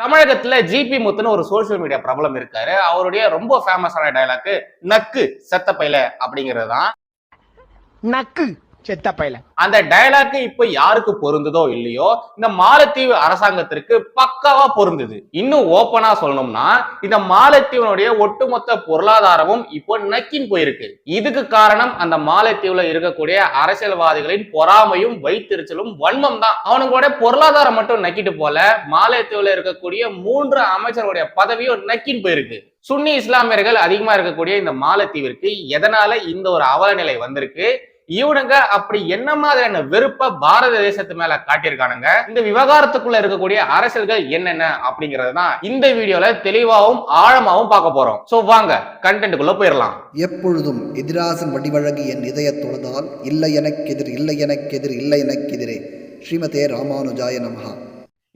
தமிழகத்துல ஜிபி முத்துன்னு ஒரு social media பிரபலம் இருக்காரு. அவருடைய ரொம்ப ஃபேமஸான டயலாக் நக்கு செத்த பையில அப்படிங்கிறது தான் நக்கு. செத்த பையல. அந்த டயலாக் இப்ப யாருக்கு பொருந்ததோ இல்லையோ இந்த மாலத்தீவு அரசாங்கத்திற்கு பக்காவா பொருந்தது. இன்னும் ஓப்பனா சொல்லணும்னா இந்த மாலத்தீவனுடைய ஒட்டுமொத்த பொருளாதாரமும் இப்போ நக்கின் போயிருக்கு. இதுக்கு காரணம் அந்த மாலத்தீவுல இருக்கக்கூடிய அரசியல்வாதிகளின் பொறாமையும் வைத்திருச்சலும் வன்மம் தான் அவனுங்களோட பொருளாதாரம் மட்டும் நக்கிட்டு போல மாலத்தீவுல இருக்கக்கூடிய மூன்று அமைச்சருடைய பதவியும் நக்கின் போயிருக்கு. சுன்னி இஸ்லாமியர்கள் அதிகமா இருக்கக்கூடிய இந்த மாலத்தீவிற்கு எதனால இந்த ஒரு அவலநிலை வந்திருக்கு? இவனுங்க அப்படி என்ன மாதிரியான வெறுப்ப பாரத தேசத்து மேல காட்டியிருக்கானுங்க? இந்த விவகாரத்துக்குள்ள இருக்கக்கூடிய அரசியல்கள் என்னென்ன அப்படிங்கறது தான் இந்த வீடியோல தெளிவாவும் ஆழமாவும் பார்க்க போறோம். சோ வாங்க கண்டென்ட்டுக்குள்ள போயிடலாம் எப்பொழுதும் எதிராசன் வடிவழகு என் இதயத் தொழுதால் இல்லை எனக்கெதிர் இல்லை எனக்கெதிர் இல்லை எனக்கெதிரே. ஸ்ரீமதே ராமானுஜாய நமஹா.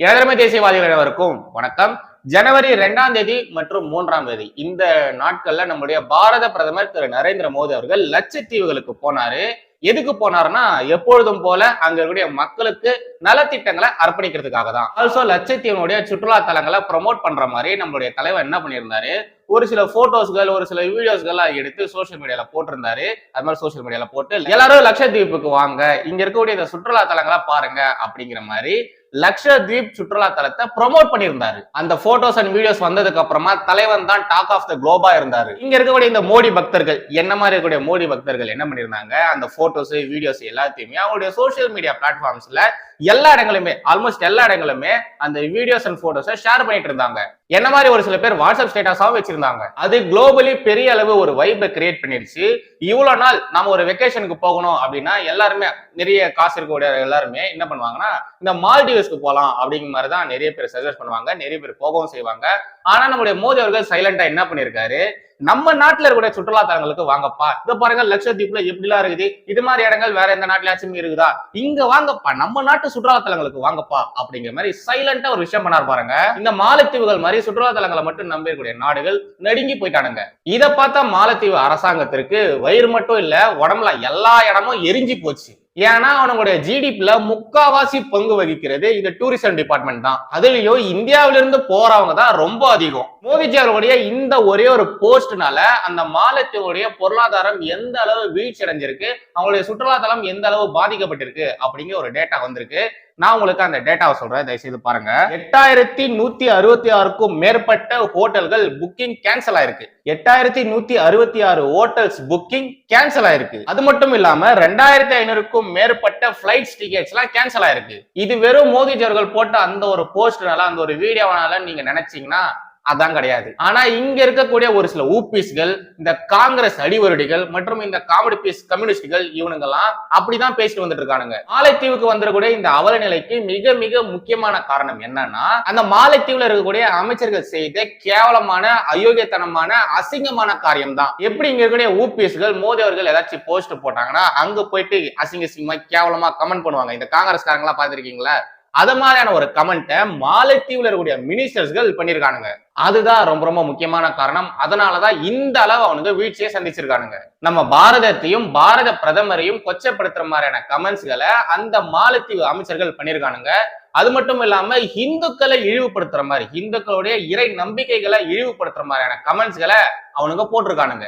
ஏழமை தேசியவாதிகள் அனைவருக்கும் வணக்கம். ஜனவரி ரெண்டாம் தேதி மற்றும் மூன்றாம் தேதி. இந்த நாட்கள்ல நம்முடைய பாரத பிரதமர் திரு நரேந்திர மோடி அவர்கள் லட்சத்தீவுகளுக்கு போனாரு. எதுக்கு போனாருன்னா எப்பொழுதும் போல அங்க இருக்கக்கூடிய மக்களுக்கு நலத்திட்டங்களை அர்ப்பணிக்கிறதுக்காக தான். ஆல்சோ லட்சத்தீவனுடைய சுற்றுலா தலங்களை ப்ரொமோட் பண்ற மாதிரி நம்மளுடைய தலைவர் என்ன பண்ணியிருந்தாரு? ஒரு சில போட்டோஸ்கள் ஒரு சில வீடியோஸ்கள்லாம் எடுத்து சோஷியல் மீடியால போட்டிருந்தாரு. அது மாதிரி சோஷியல் மீடியால போட்டு எல்லாரும் லட்சத்தீவுக்கு வாங்க இங்க இருக்கக்கூடிய இந்த சுற்றுலா தலங்களை பாருங்க அப்படிங்கிற மாதிரி லக்ஷத்வீப் சுற்றுலா தலத்தை ப்ரொமோட் பண்ணியிருந்தாரு. அந்த போட்டோஸ் அண்ட் வீடியோஸ் வந்ததுக்கு அப்புறமா தலைவன் தான் டாக் ஆஃப் த குளோபா இருந்தாரு. இங்க இருக்கக்கூடிய இந்த மோடி பக்தர்கள் என்ன மாதிரி இருக்கக்கூடிய மோடி பக்தர்கள் என்ன பண்ணியிருந்தாங்க? அந்த போட்டோஸ் வீடியோஸ் எல்லாத்தையுமே அவங்களுடைய சோஷியல் மீடியா பிளாட்ஃபார்ம்ஸ்ல எல்லா இடங்களுமே ஆல்மோஸ்ட் எல்லா இடங்களுமே அந்த வீடியோஸ் அண்ட் போட்டோஸை ஷேர் பண்ணிட்டு இருந்தாங்க. என்ன மாதிரி ஒரு சில பேர் வாட்ஸ்அப் ஸ்டேட்டஸாகவும் வச்சிருந்தாங்க. அது குளோபலி பெரிய அளவு ஒரு வைப்பை கிரியேட் பண்ணிடுச்சு இவ்வளோ நாள் நம்ம ஒரு வெக்கேஷனுக்கு போகணும் அப்படின்னா எல்லாருமே நிறைய காசு இருக்கக்கூடிய எல்லாருமே என்ன பண்ணுவாங்கன்னா இந்த மால்டிவ்ஸ்க்கு போகலாம் அப்படிங்கிற மாதிரி தான் நிறைய பேர் சஜஸ்ட் பண்ணுவாங்க. நிறைய பேர் போகவும் செய்வாங்க. ஆனா நம்முடைய மோடி அவர்கள் சைலண்டா என்ன பண்ணிருக்காரு? நம்ம நாட்டுல இருக்கக்கூடிய சுற்றுலா தலங்களுக்கு வாங்கப்பா. இத பாருங்க லட்சத்தீப்ல எப்படிலாம் இருக்குது? இது மாதிரி இடங்கள் வேற எந்த நாட்டுலயாச்சும் இருக்குதா? இங்க வாங்கப்பா. நம்ம நாட்டு சுற்றுலா தலங்களுக்கு வாங்கப்பா அப்படிங்கிற மாதிரி சைலண்டா ஒரு விஷயம் பண்ணார் பாருங்க. இந்த மாலத்தீவுகள் மாதிரி சுற்றுலா தலங்களை மட்டும் நம்பி நாடுகள் நடுங்கி போயிட்டானுங்க. இதை பார்த்தா மாலத்தீவு அரசாங்கத்திற்கு வயிறு மட்டும் இல்ல உடம்புல எல்லா இடமும் எரிஞ்சு போச்சு. ஏன்னா அவனுடைய ஜிடிபில முக்காவாசி பங்கு வகிக்கிறது இந்த டூரிசம் டிபார்ட்மெண்ட் தான். அதுலயும் இந்தியாவிலிருந்து போறவங்க தான் ரொம்ப அதிகம். மோதிஜி அவர்களுடைய இந்த ஒரே ஒரு போஸ்ட்னால அந்த மாநிலத்தினுடைய பொருளாதாரம் எந்த அளவு வீழ்ச்சி அடைஞ்சிருக்கு அவங்களுடைய சுற்றுலாத்தலம் எந்த அளவு பாதிக்கப்பட்டிருக்கு அப்படிங்கிற ஒரு டேட்டா வந்திருக்கு. நான் உங்களுக்கு அந்த டேட்டாவை சொல்றேன் தயவுசெய்து பாருங்க. எட்டாயிரத்தி நூத்தி அறுபத்தி ஆறுக்கும் மேற்பட்ட ஹோட்டல்கள் புக்கிங் கேன்சல் ஆயிருக்கு. எட்டாயிரத்தி நூத்தி அறுபத்தி ஆறு ஹோட்டல்ஸ் புக்கிங் கேன்சல் ஆயிருக்கு. அது மட்டும் இல்லாம ரெண்டாயிரத்தி ஐநூறுக்கும் மேற்பட்ட பிளைட்ஸ் டிக்கெட்ஸ் எல்லாம் கேன்சல் ஆயிருக்கு. இது வெறும் மோடிஜி அவர்கள் போட்ட அந்த ஒரு போஸ்ட்னால அந்த ஒரு வீடியோனால நீங்க நினைச்சீங்கன்னா அதான் கிடையாது. ஆனா இங்க இருக்கக்கூடிய ஒரு சில ஊபிஸ்கள் இந்த காங்கிரஸ் அடிவருடிகள் மற்றும் இந்த காமெடி பீஸ் கம்யூனிஸ்டுகள் இவனுங்கெல்லாம் அப்படிதான் பேசிட்டு வந்துட்டு இருக்கானுங்க மாலைத்தீவுக்கு வந்துடக்கூடிய இந்த அவல நிலைக்கு மிக மிக முக்கியமான காரணம் என்னன்னா அந்த மாலைத்தீவுல இருக்கக்கூடிய அமைச்சர்கள் செய்த கேவலமான அயோக்கியத்தனமான அசிங்கமான காரியம் தான் எப்படி இங்க இருக்கக்கூடிய ஊபிஎஸ்கள் மோடி அவர்கள் ஏதாச்சும் போஸ்ட் போட்டாங்கன்னா அங்க போயிட்டு அசிங்க அசிங்கமா கேவலமா கமெண்ட் பண்ணுவாங்க. இந்த காங்கிரஸ்காரங்க எல்லாம் பாத்திருக்கீங்களா அத மாதிரியான ஒரு கமெண்ட்டை மாலத்தீவுல இருக்கக்கூடிய மினிஸ்டர்ஸ்கள் பண்ணியிருக்கானுங்க அதுதான் ரொம்ப ரொம்ப முக்கியமான காரணம். அதனாலதான் இந்த அளவு அவனுங்க வீழ்ச்சியை சந்திச்சிருக்கானுங்க. நம்ம பாரதத்தையும் பாரத பிரதமரையும் கொச்சப்படுத்துற மாதிரியான கமெண்ட்ஸ்களை அந்த மாலத்தீவு அமைச்சர்கள் பண்ணியிருக்கானுங்க அது மட்டும் இல்லாம இந்துக்களை இழிவுபடுத்துற மாதிரி இந்துக்களுடைய இறை நம்பிக்கைகளை இழிவுபடுத்துற மாதிரியான கமெண்ட்ஸ்களை அவனுங்க போட்டிருக்கானுங்க.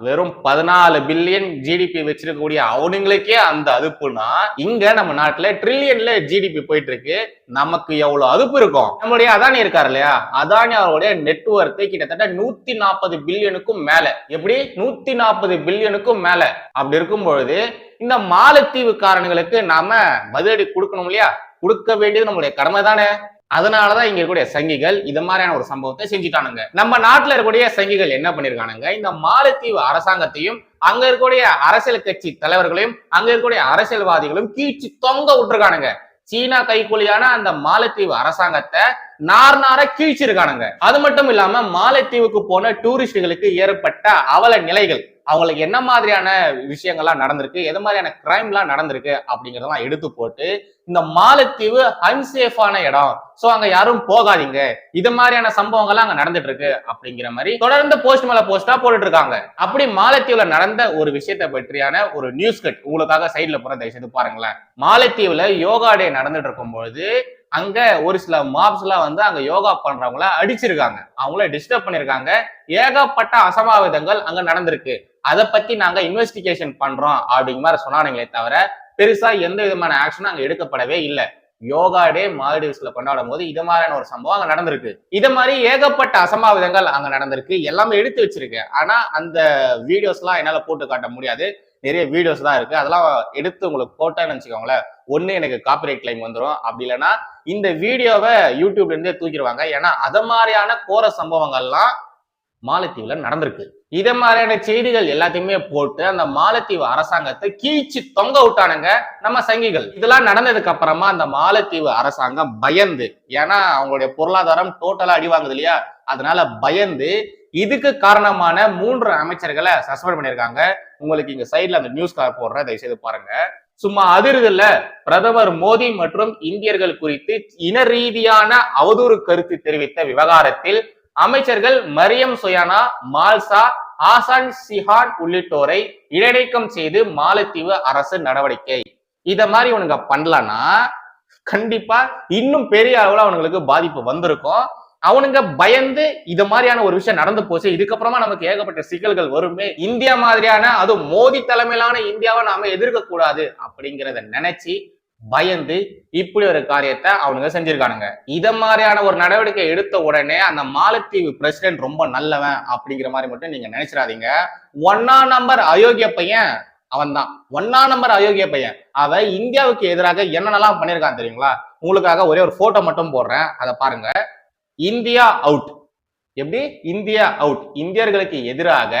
வெறும் பதினாலு பில்லியன் ஜிடிபி வச்சிருக்கக்கூடிய அவனுங்களுக்கே அந்த அதுப்புனா இங்க நம்ம நாட்டுல ட்ரில்லியன்ல ஜிடிபி போயிட்டு இருக்கு நமக்கு எவ்வளவு அதுப்பு இருக்கும்? நம்மளுடைய அதானி இருக்காரு இல்லையா? அதானி அவருடைய நெட்ஒர்க் கிட்டத்தட்ட நூத்தி நாற்பது பில்லியனுக்கும் மேல. எப்படி? நூத்தி நாற்பது பில்லியனுக்கும் மேல. அப்படி இருக்கும் பொழுது இந்த மாலத்தீவுக்காரனுங்களுக்கு நாம பதிலடி கொடுக்கணும் இல்லையா? கொடுக்க வேண்டியது நம்மளுடைய கடமை தானே? அதனாலதான் இங்க இருக்கக்கூடிய சங்கிகள் இது மாதிரியான ஒரு சம்பவத்தை செஞ்சுட்டானுங்க. நம்ம நாட்டுல இருக்கக்கூடிய சங்கிகள் என்ன பண்ணிருக்கானுங்க? இந்த மாலத்தீவு அரசாங்கத்தையும் அங்க இருக்கக்கூடிய அரசியல் கட்சி தலைவர்களையும் அங்க இருக்கக்கூடிய அரசியல்வாதிகளும் கீழ்ச்சி தொங்க விட்டுருக்கானுங்க. சீனா கைக்கூலியான அந்த மாலத்தீவு அரசாங்கத்தை நார் நார கீழ்ச்சிருக்கானுங்க. அது மட்டும் இல்லாம மாலத்தீவுக்கு போன டூரிஸ்டுகளுக்கு ஏற்பட்ட அவல நிலைகள் அவங்களுக்கு என்ன மாதிரியான விஷயங்கள்லாம் நடந்திருக்கு எது மாதிரியான கிரைம்லாம் நடந்திருக்கு அப்படிங்கறதெல்லாம் எடுத்து போட்டு இந்த மாலத்தீவு அன்சேஃபான இடம். சோ அங்க யாரும் போகாதீங்க. இது மாதிரியான சம்பவங்கள்லாம் அங்க நடந்துட்டு இருக்கு அப்படிங்கிற மாதிரி தொடர்ந்து போஸ்ட் மேல போஸ்டா போட்டுட்டு இருக்காங்க அப்படி மாலத்தீவுல நடந்த ஒரு விஷயத்தை பற்றியான ஒரு நியூஸ் கட் உங்களுக்காக சைட்ல போற தயவுசெய்து பாருங்களேன். மாலத்தீவுல யோகா டே நடந்துட்டு இருக்கும் பொழுது அங்க ஒரு சில மாப்ஸ் எல்லாம் வந்து அங்க யோகா பண்றவங்கள அடிச்சிருக்காங்க. அவங்கள டிஸ்டர்ப் பண்ணிருக்காங்க. ஏகப்பட்ட அசம்பாவிதங்கள் அங்க நடந்திருக்கு. அதை பத்தி நாங்க இன்வெஸ்டிகேஷன் பண்றோம் அப்படிங்கிற மாதிரி சொன்னானுங்களே தவிர பெருசா எந்த விதமான ஆக்ஷனும் அங்க எடுக்கப்படவே இல்லை. யோகா டே மால்டீவ்ஸ்ல கொண்டாடும் போது இது மாதிரியான ஒரு சம்பவம் அங்க நடந்திருக்கு. இது மாதிரி ஏகப்பட்ட அசம்பாவிதங்கள் அங்க நடந்திருக்கு. எல்லாமே எடுத்து வச்சிருக்கேன். ஆனா அந்த வீடியோஸ் எல்லாம் என்னால போட்டு காட்ட முடியாது. நிறைய வீடியோஸ் தான் இருக்கு. அதெல்லாம் எடுத்து உங்களுக்கு போட்டேன்னு வச்சுக்கோங்களேன். ஒண்ணு எனக்கு காப்பிரைட் கிளைம் வந்துடும் அப்படி இல்லைன்னா இந்த வீடியோவை யூடியூப்ல இருந்தே தூக்கிடுவாங்க. ஏன்னா அத மாதிரியான கோர சம்பவங்கள்லாம் மாலத்தீவுல நடந்திருக்கு. இத மாதிரியான செய்திகள் எல்லாத்தையுமே போட்டு அந்த மாலத்தீவு அரசாங்கத்தை கீழ்ச்சி தொங்க விட்டானுங்க நம்ம சங்கிகள். இதெல்லாம் நடந்ததுக்கு அப்புறமா அந்த மாலத்தீவு அரசாங்கம் பயந்து ஏன்னா அவங்களுடைய பொருளாதாரம் டோட்டலா அடி வாங்குது இல்லையா? அதனால பயந்து இதுக்கு காரணமான மூன்று அமைச்சர்களை சஸ்பெண்ட் பண்ணியிருக்காங்க. உங்களுக்கு இங்க சைட்ல அந்த நியூஸ் கார் போடுற தயவு செய்து பாருங்க. சும்மா அதிர்தல்ல பிரதமர் மோடி மற்றும் இந்தியர்கள் குறித்து இன ரீதியான அவதூறு கருத்து தெரிவித்த விவகாரத்தில் அமைச்சர்கள் மரியம் சுயானா மால்சா ஆசான் சிஹான் உள்ளிட்டோரை இடைநீக்கம் செய்து மாலத்தீவு அரசு நடவடிக்கை. இத மாதிரி இவனுங்க பண்ணலன்னா கண்டிப்பா இன்னும் பெரிய அளவுல அவனுங்களுக்கு பாதிப்பு வந்திருக்கும். அவனுங்க பயந்து இது மாதிரியான ஒரு விஷயம் நடந்து போச்சு. இதுக்கப்புறமா நமக்கு ஏகப்பட்ட சிக்கல்கள் வருமே. இந்தியா மாதிரியான அதுவும் மோடி தலைமையிலான இந்தியாவை நாம எதிர்க்க கூடாது அப்படிங்கிறத நினைச்சு பயந்து இப்படி ஒரு காரியத்தை அவனுங்க செஞ்சிருக்கானுங்க. இத மாதிரியான ஒரு நடவடிக்கை எடுத்த உடனே அந்த மாலத்தீவு பிரசிடென்ட் ரொம்ப நல்லவன் அப்படிங்கிற மாதிரி மட்டும் நீங்க நினைச்சிடாதீங்க. ஒன்னா நம்பர் அயோக்கிய பையன் அவன் தான் ஒன்னா நம்பர் அயோக்கிய பையன். அவன் இந்தியாவுக்கு எதிராக என்னென்னலாம் பண்ணிருக்கான் தெரியுங்களா? உங்களுக்காக ஒரே ஒரு போட்டோ மட்டும் போடுறேன். அதை பாருங்க. இந்தியா அவுட் எப்படி? இந்தியா அவுட் இந்தியர்களுக்கு எதிராக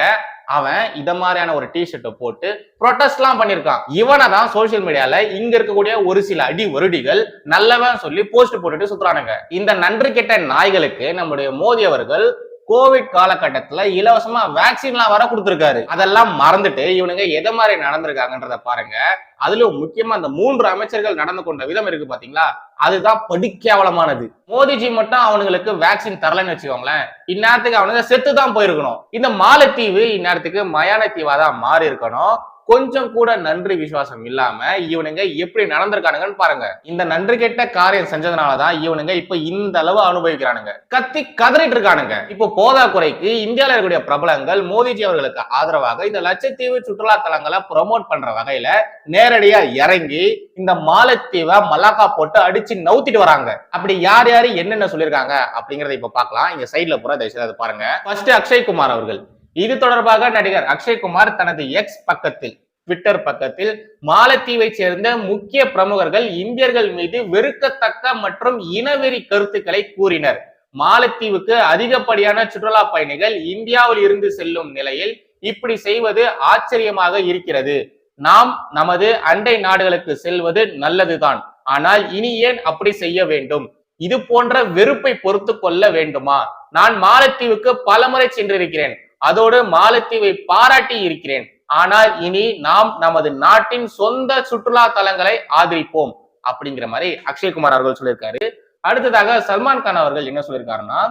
அவன் இத மாதிரியான ஒரு டிஷர்ட்டை போட்டு ப்ரொட்டஸ்ட்லாம் பண்ணிருக்கான். இவனை தான் சோசியல் மீடியால இங்க இருக்கக்கூடிய ஒரு சில அடி வருடிகள் நல்லவன் சொல்லி போஸ்ட் போட்டுட்டு சுத்துறானுங்க. இந்த நன்றி கெட்ட நாய்களுக்கு நம்முடைய மோதி அவர்கள் கோவிட் காலகட்டத்துல இலவசமா வேக்சின்லாம் வர கொடுத்துருக்காரு. அதெல்லாம் மறந்துட்டு இவனுங்க எதை மாதிரி நடந்திருக்காங்கன்றத பாருங்க. அதுலயும் முக்கியமா அந்த மூன்று அமைச்சர்கள் நடந்து கொண்ட விதம் இருக்கு பாத்தீங்களா? அதுதான் படுக்கேவலமானது மோடிஜி மட்டும் அவனுங்களுக்கு வேக்சின் தரலன்னு வச்சுக்கோங்களேன். இந்நேரத்துக்கு அவனுங்க செத்து தான் போயிருக்கணும். இந்த மாலத்தீவு இந்நேரத்துக்கு மயான தீவா தான் மாறி இருக்கணும் கொஞ்சம் கூட நன்றி விசுவாசம் இல்லாம இவனுங்க எப்படி நடந்திருக்கானுங்கன்னு பாருங்க. இந்த நன்றி கெட்ட காரியம் செஞ்சதுனாலதான் இவனுங்க இப்ப இந்த அளவு அனுபவிக்கிறானுங்க. கத்தி கதறிட்டு இருக்கானுங்க. இப்போ போதாக்குறைக்கு இந்தியாவில் இருக்கக்கூடிய பிரபலங்கள் மோடிஜி அவர்களுக்கு ஆதரவாக இந்த லட்சத்தீவு சுற்றுலா தலங்களை ப்ரொமோட் பண்ற வகையில நேரடியா இறங்கி இந்த மாலத்தீவை மலாக்கா போட்டு அடிச்சு நவுத்திட்டு வராங்க. அப்படி யார் யாரு என்னென்ன சொல்லியிருக்காங்க அப்படிங்கறத இப்ப பார்க்கலாம். இங்க சைட்ல பூரா தயவுசெய்து பாருங்க. ஃபர்ஸ்ட் அக்ஷய்குமார் அவர்கள். இது தொடர்பாக நடிகர் அக்ஷய்குமார் தனது எக்ஸ் பக்கத்தில் ட்விட்டர் பக்கத்தில் மாலத்தீவை சேர்ந்த முக்கிய பிரமுகர்கள் இந்தியர்கள் மீது வெறுக்கத்தக்க மற்றும் இனவெறி கருத்துக்களை கூறினர். மாலத்தீவுக்கு அதிகப்படியான சுற்றுலா பயணிகள் இந்தியாவில் இருந்து செல்லும் நிலையில் இப்படி செய்வது ஆச்சரியமாக இருக்கிறது. நாம் நமது அண்டை நாடுகளுக்கு செல்வது நல்லதுதான். ஆனால் இனி ஏன் அப்படி செய்ய வேண்டும்? இது போன்ற வெறுப்பை பொறுத்து கொள்ள வேண்டுமா? நான் மாலத்தீவுக்கு பலமுறை சென்றிருக்கிறேன். அதோடு மாலத்தீவை பாராட்டி இருக்கிறேன். ஆனால் இனி நாம் நமது நாட்டின் சொந்த சுற்றுலா தலங்களை ஆதரிப்போம் அப்படிங்கிற மாதிரி அக்ஷய்குமார் அவர்கள் சொல்லியிருக்காரு. அடுத்ததாக சல்மான் கான் அவர்கள் என்ன சொல்லியிருக்காருன்னா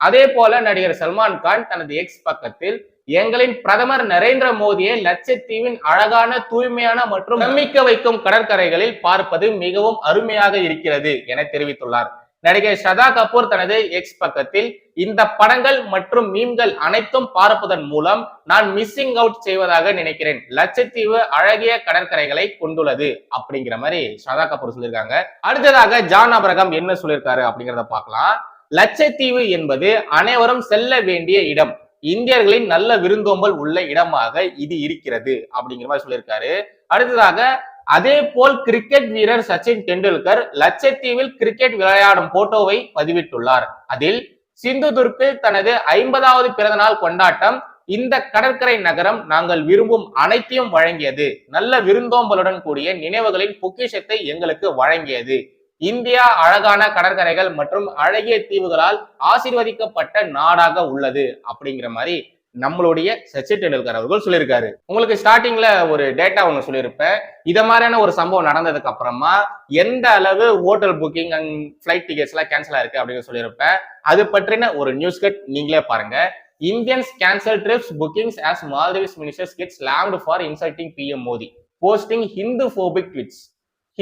அதே போல நடிகர் சல்மான் கான் தனது எக்ஸ் பக்கத்தில் எங்களின் பிரதமர் நரேந்திர மோடியை லட்சத்தீவின் அழகான தூய்மையான மற்றும் நம்பிக்க வைக்கும் கடற்கரைகளில் பார்ப்பது மிகவும் அருமையாக இருக்கிறது என தெரிவித்துள்ளார். நடிகை ஸ்ரதா கபூர் தனது எக்ஸ் பக்கத்தில் இந்த படங்கள் மற்றும் மீன்கள் அனைத்தும் பார்ப்பதன் மூலம் நான் மிஸ்ஸிங் அவுட் செய்வதாக நினைக்கிறேன். லட்சத்தீவு அழகிய கடற்கரைகளை கொண்டுள்ளது அப்படிங்கிற மாதிரி ஸ்ரதா கபூர் சொல்லியிருக்காங்க. அடுத்ததாக ஜான் அபரகம் என்ன சொல்லியிருக்காரு அப்படிங்கிறத பார்க்கலாம். லட்சத்தீவு என்பது அனைவரும் செல்ல வேண்டிய இடம். இந்தியர்களின் நல்ல விருந்தோம்பல் உள்ள இடமாக இது இருக்கிறது அப்படிங்கிற மாதிரி சொல்லியிருக்காரு. அடுத்ததாக அதே போல் கிரிக்கெட் வீரர் சச்சின் டெண்டுல்கர் லட்சத்தீவில் கிரிக்கெட் விளையாடும் போட்டோவை பதிவிட்டுள்ளார். அதில் சிந்துதுர்க்கில் தனது ஐம்பதாவது பிறந்தநாள் கொண்டாட்டம் இந்த கடற்கரை நகரம் நாங்கள் விரும்பும் அனைத்தையும் வழங்கியது. நல்ல விருந்தோம்பலுடன் கூடிய நினைவுகளின் பொக்கிஷத்தை எங்களுக்கு வழங்கியது. இந்தியா அழகான கடற்கரைகள் மற்றும் அழகிய தீவுகளால் ஆசிர்வதிக்கப்பட்ட நாடாக உள்ளது அப்படிங்கிற மாதிரி நம்மளுடைய சச்சின் டெண்டுல்கர் அவர்கள் சொல்லியிருக்காரு. உங்களுக்கு ஸ்டார்டிங்ல ஒரு டேட்டா ஒன்று சொல்லியிருப்பேன். இத மாதிரியான ஒரு சம்பவம் நடந்ததுக்கு அப்புறமா எந்த அளவு hotel booking and flight tickets எல்லாம் கேன்சல் ஆயிருக்கு அப்படின்னு சொல்லியிருப்பேன். அது பற்றின ஒரு நியூஸ் கட் நீங்களே பாருங்க. Indians cancel trips bookings as Maldives ministers gets slammed for insulting PM Modi posting Hindu phobic tweets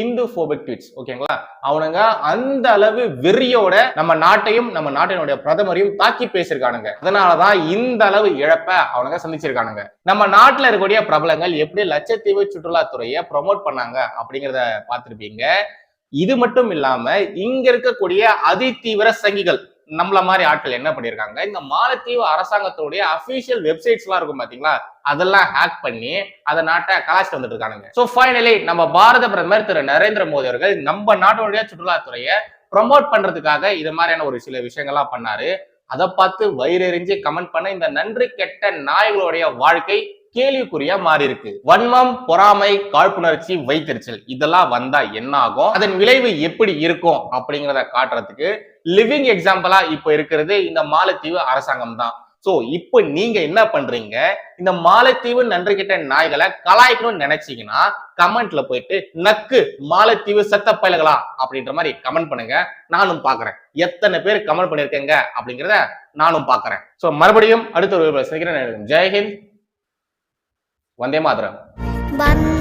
Hindu phobic tweets ஓகேங்களா? அவனுங்க அந்த அளவு வெறியோட நம்ம நாட்டையும் நம்ம நாட்டினுடைய பிரதமரையும் தாக்கி பேசியிருக்கானுங்க. அதனாலதான் இந்த அளவு இழப்ப அவனுங்க சந்திச்சிருக்கானுங்க. நம்ம நாட்டுல இருக்கக்கூடிய பிரபலங்கள் எப்படி லட்சத்தீவு சுற்றுலாத்துறையை ப்ரொமோட் பண்ணாங்க அப்படிங்கிறத பார்த்திருப்பீங்க. இது மட்டும் இல்லாம இங்க இருக்கக்கூடிய அதிதீவிர சங்கிகள் நம்மள மாதிரி ஆட்கள் என்ன பண்ணிருக்காங்க? இந்த மாலத்தீவு அரசாங்கத்துடைய அபிஷியல் வெப்சைட்ஸ் எல்லாம் இருக்கும் பாத்தீங்களா? அதெல்லாம் ஹேக் பண்ணி அதை நாட்டை கலாச்சிட்டு வந்துட்டு இருக்கானுங்க. ஃபைனலி நம்ம பாரத பிரதமர் திரு நரேந்திர மோடி அவர்கள் நம்ம நாட்டினுடைய சுற்றுலாத்துறையை ப்ரமோட் பண்றதுக்காக இது மாதிரியான ஒரு சில விஷயங்கள்லாம் பண்ணாரு. அதை பார்த்து வயிறெறிஞ்சு கமெண்ட் பண்ண இந்த நன்றி கெட்ட நாய்களுடைய வாழ்க்கை கேள்விக்குறியா மாறி இருக்கு வன்மம் பொறாமை காழ்ப்புணர்ச்சி வைத்தறிச்சல் இதெல்லாம் வந்தா என்ன ஆகும் அதன் விளைவு எப்படி இருக்கும் அப்படிங்கிறத காட்டுறதுக்கு லிவிங் எக்ஸாம்பிளா இப்ப இருக்கிறது இந்த மாலத்தீவு அரசாங்கம் தான். சோ இப்போ நீங்க என்ன பண்றீங்க? இந்த மாலத்தீவு நன்றி கிட்ட நாய்களை கலாய்க்கணும்னு நினைச்சீங்கன்னா கமெண்ட்ல போயிட்டு நக்கு மாலத்தீவு செத்த பயல்களா அப்படின்ற மாதிரி கமெண்ட் பண்ணுங்க. நானும் பாக்குறேன். எத்தனை பேர் கமெண்ட் பண்ணிருக்கேங்க அப்படிங்கிறத நானும் பாக்குறேன். சோ மறுபடியும் அடுத்த ஒரு சந்திக்கிறேன். ஜெய்ஹிந்த் வந்தே மாதரம் வந்த